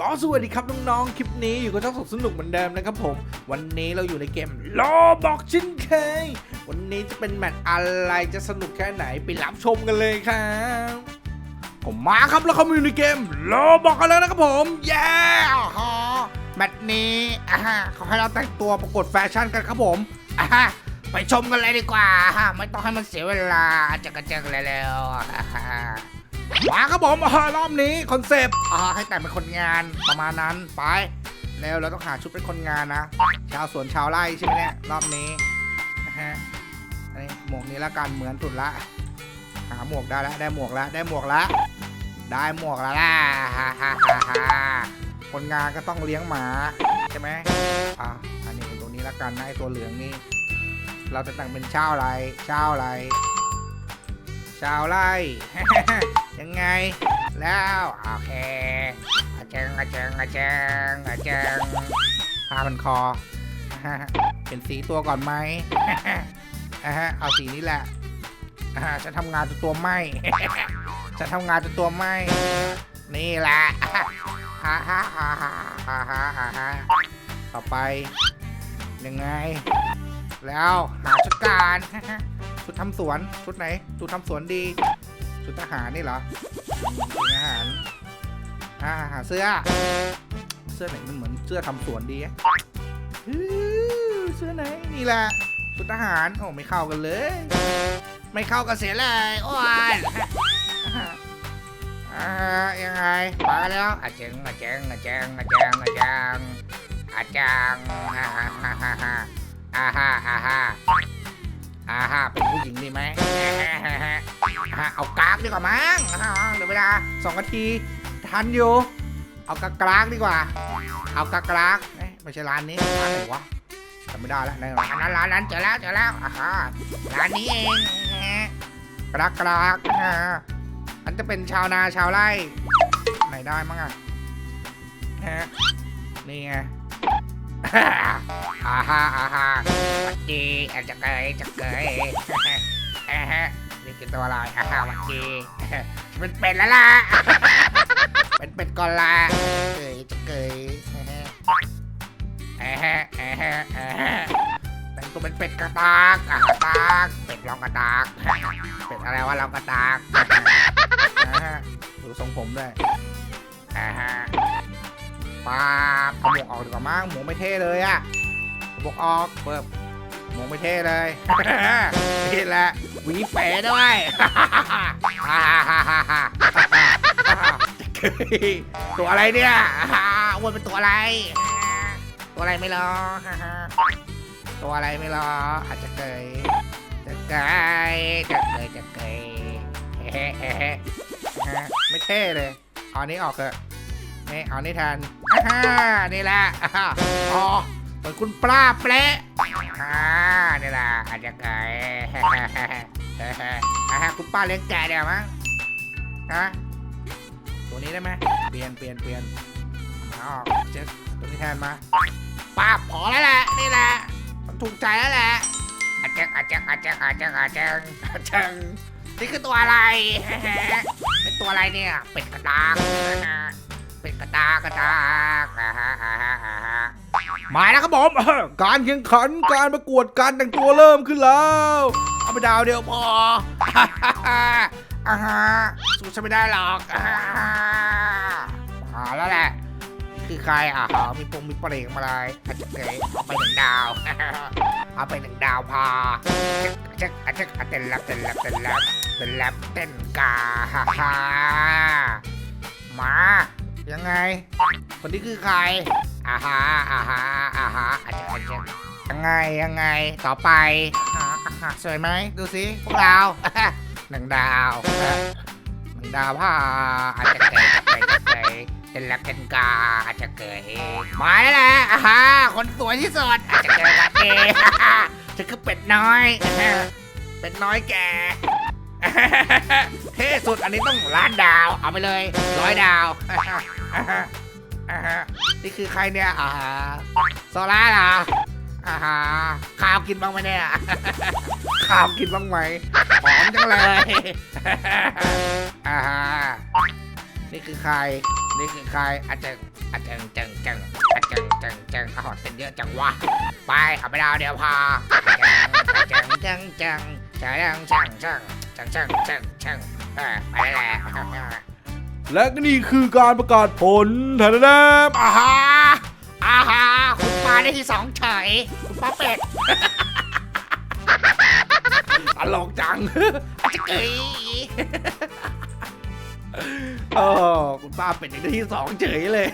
ก็สวัสดีครับน้องๆ คลิปนี้อยู่กับช่องสนุกสนุกเหมือนเดิมนะครับผม วันนี้เราอยู่ในเกมโลบอกชินเคย วันนี้จะเป็นแมตช์อะไรจะสนุกแค่ไหนไปรับชมกันเลยครับ ผมมาครับแล้วเขามาอยู่ในเกมโลบอกกันแล้วนะครับผม เย้อ๋อแมตช์นี้อ่าเขาให้เราแต่งตัวประกวดแฟชั่นกันครับผมอ่าไปชมกันเลยดีกว่า ไม่ต้องให้มันเสียเวลาจะกระเจิงเลยแล้ว มาครับผมอ่ารอบนี้คอนเซปต์ให้แต่งเป็นคนงานประมาณนั้นไปแล้วเราต้องหาชุดเป็นคนงานนะ ชาวสวนชาวไร่ใช่ไหมเนี่ยรอบนี้นะฮะอันนี้หมวกนี้ละกันเหมือนสุดละ หาหมวกได้แล้วได้หมวกแล้วได้หมวกแล้วได้หมวกแล้วล่ะฮ่าฮ่าฮ่าฮ่าคนงานก็ต้องเลี้ยงหมาใช่ไหมอ่าอันนี้ตัวนี้ละกันนะไอตัวเหลืองนี่เราจะแต่งเป็นชาวไรชาวไรชาวไร่ ยังไง แล้วโอเคอาเจงอาเจงอาเจงอาเจงพามันคอ เป็นสีตัวก่อนไหมเอาสีนี้แหละจะทำงานจนตัวไหมจะทำงานจนตัวไหมนี่แหละต่อไปยังไง แล้วหาชุดการชุดทำสวนชุดไหนชุดทำสวนดี ชุดทหารนี่เหรอทหารอ่าหาเสื้อ เสื้อไหนมันเหมือนเสื้อทำสวนดีอะเสื้อไหนนี่แหละชุดทหารโอ้ไม่เข้ากันเลย ไม่เข้ากันเสียเลยโอ้ยยังไงมาแล้วอาเจงอาเจงอาเจงอาเจงอาเจงอาจงฮ่าฮ่าฮ่าฮ่าฮ่าอ่าฮ่าอาฮ่าอ่าฮ่าเป็นผู้หญิงดีไหม อ่าเอากากดีกว่ามั้งเดี๋ยวเวลาสองนาทีทันอยู่ เอากากากดีกว่า เอากากากไม่ใช่ร้านนี้ร้านไหนวะจำไม่ได้แล้วในร้านนั้นร้านนั้นเจอแล้วเจอแล้วอ่าฮะร้านนี้เองกรากกรากอ่าอันจะเป็นชาวนาชาวไร่ไหนได้มั้งอะฮะนี่ไงอาฮาอาฮาวัดดีอาจจะเกยจะเกยเอฮะ นี่คือตัวอะไรอาฮาวัดดีเป็นเป็ดแล้วล่ะเป็นเป็ดก่อนละเกยจะเกยเอะฮะเอะฮะเอะฮะแต่งตัวเป็นเป็ดกระตากกระตากเป็ดลองกระตากเป็ดอะไรวะลองกระตากดูทรงผมด้วยอ่าฮะปาบเอาหมวกออกดีกว่ามั้งหมวกไม่เท่เลยอะเอาหมวกออกเปิบ มวกไม่เท่เลยนี่แหละหวีเป๋ด้วยตัวอะไรเนี่ยอ้วนเป็นตัวอะไร ตัวอะไรไม่รอตัวอะไรไม่รออาจจะเกยจะเกยจะเกยจะเกยเฮ้เฮ้เฮ้ไม่เท่เลยเอาอันนี้ออกเถอะนี่เอานี่แทนอ่านี่แหละอ๋อ มือนคุณปลาเปละอ่านี่แหละอาจจะไก่อ่าฮะคุณป้าเลี้ยงแกะเดี๋ยวมั้งฮะตัวนี้ได้ไหมเปลี่ยนเปลี่ยนเปลี่ยนเอาออกเจ๊ตัวนี้แทนมาป้าพอแล้วแหละนี่แหละมันถูกใจแล้วแหละอาจังอาจังอาจังอาจังอาจังอาจังนี่คือตัวอะไรเป็นตัวอะไรเนี่ยเป็ดกระตากเป็นกระตากกระตาก อ่าฮะอ่าฮะอ่าฮะมาแล้วครับผมการแข่งขันการประกวดการแต่งตัวเริ่มขึ้นแล้วเอาไปดาวเดียวพออ่าฮะสู้ฉันไม่ได้หรอกอ่ามาแล้วแหละคือใครอะฮะมีปงมีเปลงมาเลยอาจจะเกยเอาไปหนึ่งดาว เอาไปหนึ่งดาวพอเจ๊กเจ๊กเต้นแรปเต้นแรปเต้นแรปเต้นรปเต้นกาฮ่าฮ่ามา ยังไง คนนี้คือใคร อ่าฮะอ่าฮะอ่าฮะอาจจะอาจจะยังไงยังไงต่อไปอ่าฮะสวยไหมดูสิพวกเราหนึ่งดาวหนึ่งดาวพ่าอาจจะเกยจะเกยเป็นแลบเป็นกาอาจจะเกยมาแล้วแหละอ่าฮะคนสวยที่สุดอาจจะเกยแบบนี้ฉันคือเป็ดน้อยเป็ดน้อยแกเท่สุดอันนี้ต้องล้านดาวเอาไปเลยร้อยดาว อ่าฮะนี่คือใครเนี่ยอ่าโซล่าเหรออ่าฮะข้าวกินบ้างไหมเนี่ย ข้าวกินบ้างไหมหอมจังเลยอ่าฮะนี่คือใคร นี่คือใครอาจจะอะเจังเจังเจังอะเจังเจังเจังอ้าวเต้นเยอะจังวะไปเอาไปดาวเดี๋ยวพาอะเจังเจังเจังเจังเจังเจังเจังเจังเจังเจังเออไปแล้ว แหละและก็นี่คือการประกาศผลทนแนมอาฮาอาฮาคุณปลาได้ที่สองเฉยคุณปลาเป็ดตลกจังอาจจะเกยเออคุณป้าเป็ดอย่างที่สองเฉยเลย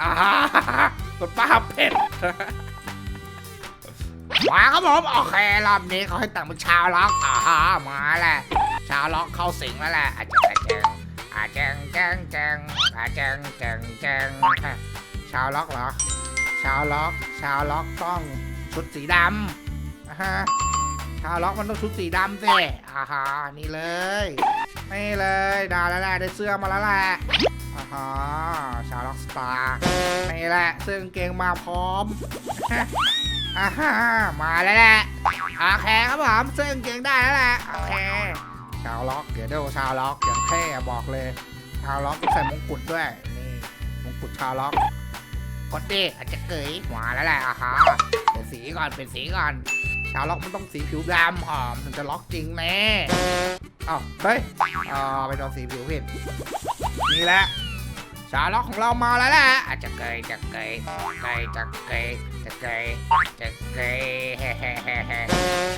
อ่าคุณป้าเป็ดมาครับผมโอเครอบนี้เขาให้แต่งเป็นชาวล็อกอ่าฮะมาแหละชาวล็อกเข้าสิงแล้วแหละอาจจะ แจงอาแจงแจงแจงอาแจงแจงแจงชาวล็อกเหรอ ชาวล็อก ชาวล็อกต้องชุดสีดำอ่าฮะชาวล็อกมันต้องชุดสีดำสิอ่าฮะนี่เลย นี่เลยได้แล้วแหละได้เสื้อมาแล้วแหละอ่าฮะชาวล็อกสตาร์นี่แหละเสื้อกางเกงมาพร้อมอ่าฮะมาแล้วแหละโอเคครับผมเสื้อกางเกงได้แล้วแหละโอเค ชาวล็อกเดี๋ยวดูชาวล็อกอย่างเท่บอกเลย ชาวล็อกต้องใส่มงกุฎด้วยนี่มงกุฎชาวล็อกกดดิอาจจะเกยมาแล้วแหละอะฮะเป็นสีก่อนเป็นสีก่อน ชาวล็อกมันต้องสีผิวดำหอมถึงจะล็อกจริงแน่เอ้าเฮ้ยอ๋อไปโดนสีผิวผิดนี่แหละ ชาล็อกของเรามาแล้วแหละอาจจะเกยจะเกยเกยจะเกยจะเกยจะเกยเฮ้เฮ้เฮ้เฮ้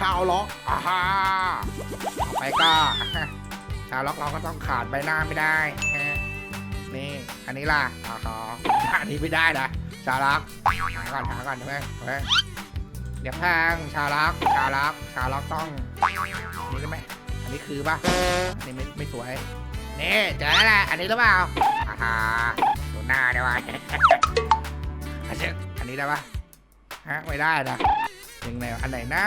ชาวล็อกอ่าฮะต่อไปก็ชาวล็อกเราก็ต้องขาดใบหน้าไม่ได้นี่อันนี้ล่ะอ่าฮะอันนี้ไม่ได้นะชาวล็อกหาก่อนหาก่อนเพื่อนเพื่อนเดี๋ยวพังชาวล็อกชาวล็อกชาวล็อกต้องนี่ได้ไหมอันนี้คือปะอันนี้ไม่ไม่สวย นี่เจอแล้วแหละอันนี้หรือเปล่าอ่าดูหน้าได้ไหมอันนี้อันนี้ได้ปะฮะไม่ได้นะยังไงอันไหนนะ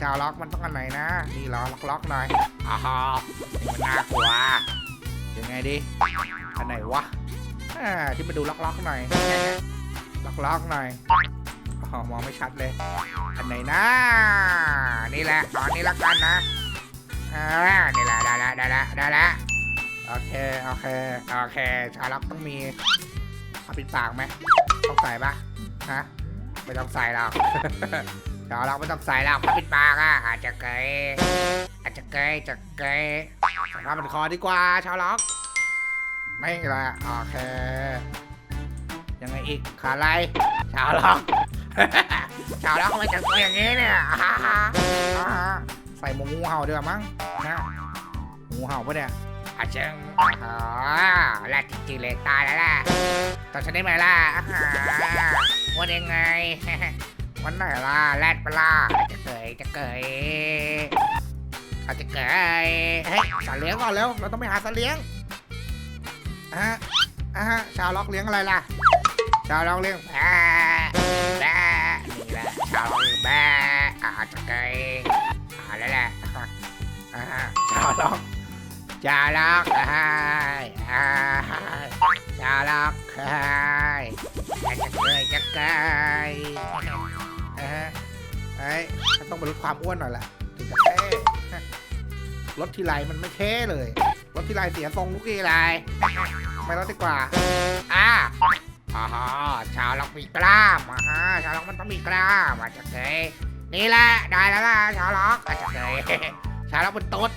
ชาวล็อกมันต้องอันไหนนะนี่ล้อล็อกล็อกหน่อยอ่าฮะนี่มันน่ากลัวยังไงดีอันไหนวะที่มาดูล็อกล็อกหน่อยล็อกล็อกหน่อยอ๋อมองไม่ชัดเลย อันไหนนะนี่แหละตอนนี้ละกันนะอ่านี่แหละได้ละได้ละได้ละ โอเค โอเค โอเค ชาล็อกต้องมีผ้าปิดปากไหมต้องใส่ปะฮะไม่ต้องใส่หรอกชาล็อกไม่ต้องใส่หรอกผ้าปิดปากอะอาจจะเกยอาจจะเกยจะเกยใส่ผ้าปิดคอดีกว่าชาล็อก ไม่ละโอเค ยังไงอีกขาอะไรชาวล็อกชาวล็อกทำไมแต่งตัวอย่างนี้เนี่ยอ่าฮ่าใส่หมวกงูเห่าดีกว่ามั้งนะงูเห่าปะเนี่ย อาเชิงอ๋อแรดจริงๆเลยตายแล้วล่ะตอนฉันได้ไหมล่ะอาหาวันยังไง วันไหนล่ะแรดปะล่ะจะเกยจะเกยอาจจะเกยเฮ้ยสัตว์เลี้ยงก่อนเร็วเราต้องไปหาสัตว์เลี้ยงอะฮะอะฮะชาวล็อกเลี้ยงอะไรล่ะ ชาวล็อกเลี้ยงแบะแบะนี่แหละชาวล็อกเลี้ยงแบะอาจจะเกยอ่าแล้วแหละอ่าฮะชาวล็อก จาล็อกไอ้ไอ้จาล็อกไอ้จะเกยจะเกยเอ้ยเฮ้ยมันต้องไปลดความอ้วนหน่อยแหละถึงจะเท่รถทีไรมันไม่เท่เลย รถทีไรเสียทรงทุกทีไรไม่รถดีกว่า อ่าอ๋อชาวล็อกมีกล้ามอ่าฮะชาวล็อกมันต้องมีกล้ามอาจจะเกยนี่แหละ ได้แล้วล่ะชาวล็อกอาจจะเกยชาวล็อกเป็นตุ๊ด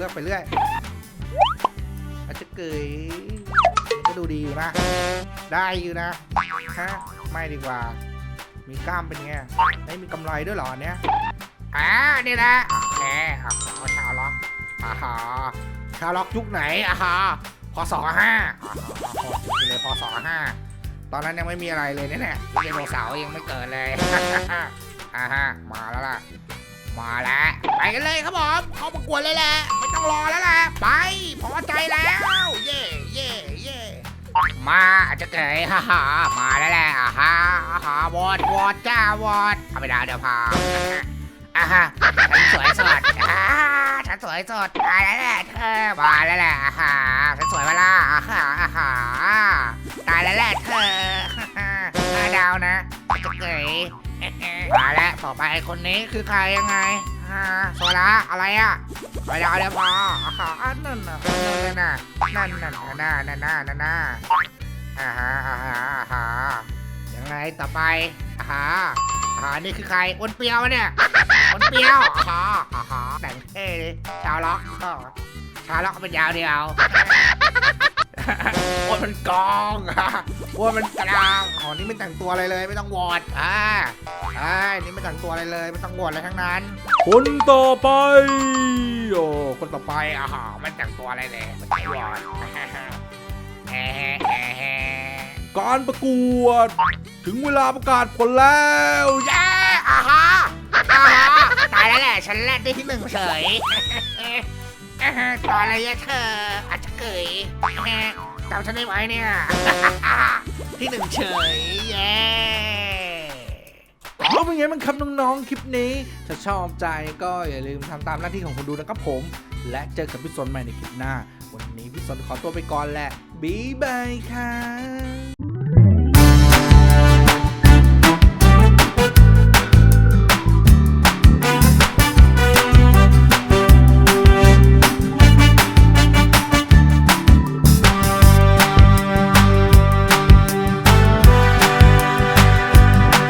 เลือกไปเรื่อยอาจจะเกยก็ดูดีอยู่นะ ได้อยู่นะฮะไม่ดีกว่า มีกล้ามเป็นไงไม่มีกำไรด้วยหรอเนี้ยอ่านี่แหละโอเคอะขอชาวล็อกอ่าฮะชาวล็อกยุคไหนอ่าฮะพศห้าอ่าฮะพอเลยพศห้าตอนนั้นยังไม่มีอะไรเลยเนี่ยไดโนเสาร์ยังไม่เกิดเลยอ่าฮะมาแล้วล่ะ มาแล้ว ไปกันเลยครับผม เข้าประกวดเลยแหละไม่ ต้องรอแล้วแหละไป พอใจแล้ว เย่เย่เย่มาจะเกยฮ่าฮ่ามาแล้วแหละอ่าฮะอ่าฮะวอดวอดจ้าวอดเอาไปดาวเดี๋ยวพาอ่าฮะฉันสวยสดอ่าฉันสวยสดตายแล้วแหละเธอมาแล้วแหละอ่าฮะฉันสวยมาล่ะอ่าฮะอ่าฮะตายแล้วแหละเธอห้าดาวนะจะเกยมาแล้วต่อไปคนนี้คือใครยังไง โซล่าอะไรอะไปดาวเดี๋ยวพออะนนั่นน่ะนั่นน่ะนั่นน่ะนั่นน่ะนั่นน่ะอ่าฮะอ่าฮะอ่าฮะยังไงต่อไปอ่าฮะอ่าฮะนี่คือใครอ้วนเปียวเนี่ยอ้วนเปียวอ่าฮะอ่าฮะแต่งเท่เลยชาวล็อกชาวล็อกเป็นยาวเดียว ว่ามันกองว่ามันกลางอ๋อนี่ไม่แต่งตัวอะไรเลยไม่ต้องวอดอ่าไอ้ยนี่ไม่แต่งตัวอะไรเลยไม่ต้องบวชอะไรทั้งนั้นคนต่อไปโอ้คนต่อไปอะฮะไม่แต่งตัวอะไรเลยไม่ต้องบวชแฮ่แฮ่แฮ่การประกวด ถึงเวลาประกาศผลแล้วเย้อะฮะอะฮะตายแล้วแหละฉันแรกได้ที่หนึ่งเฉยเอ๊ะตัวอะไรอะเธออาจจะ เกยเอ๊ะจำฉันได้ไหมเนี่ย ที่หนึ่งเฉยเย้เอาเป็นไงบ้างครับน้องๆ คลิปนี้ ถ้าชอบใจก็อย่าลืมทำตามหน้าที่ของคนดูนะครับผม และเจอกับพี่สนใหม่ในคลิปหน้า วันนี้พี่สนขอตัวไปก่อนแหละบ๊ายบายครับ